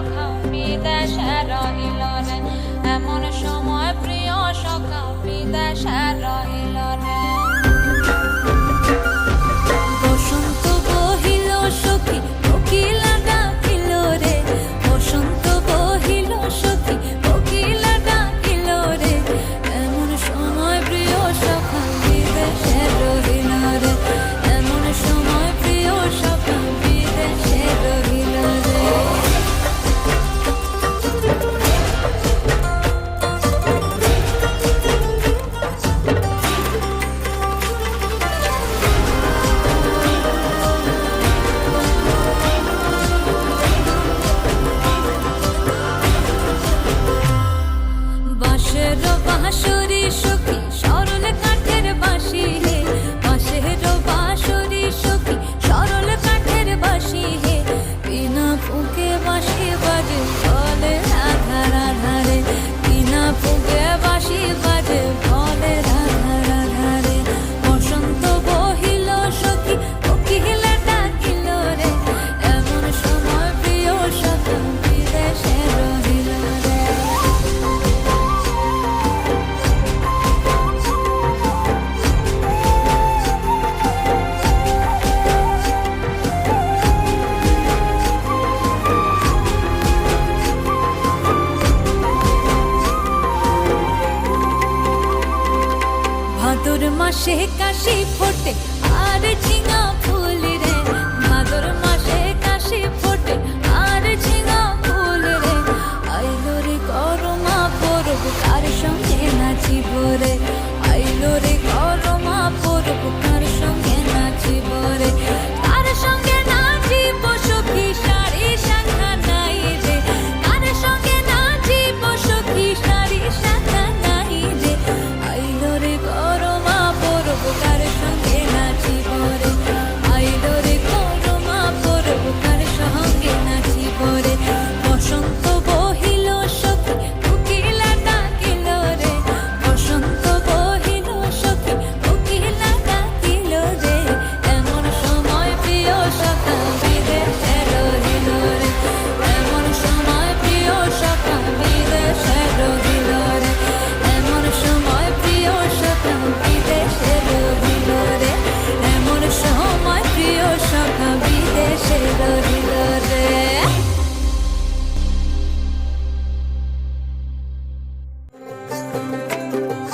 capita شرایلاره همون شما پریا شا capita মাদুর মাসে কাশি ফোটে। আর ঝিঙা ফুল রে, মাদুর মাসে কাশি ফোটে। আর ঝিঙা ফুল রে, আইলো রে গরমা পরব, কার সঙ্গে নাচিব রে? আইলো রে গরমা পরব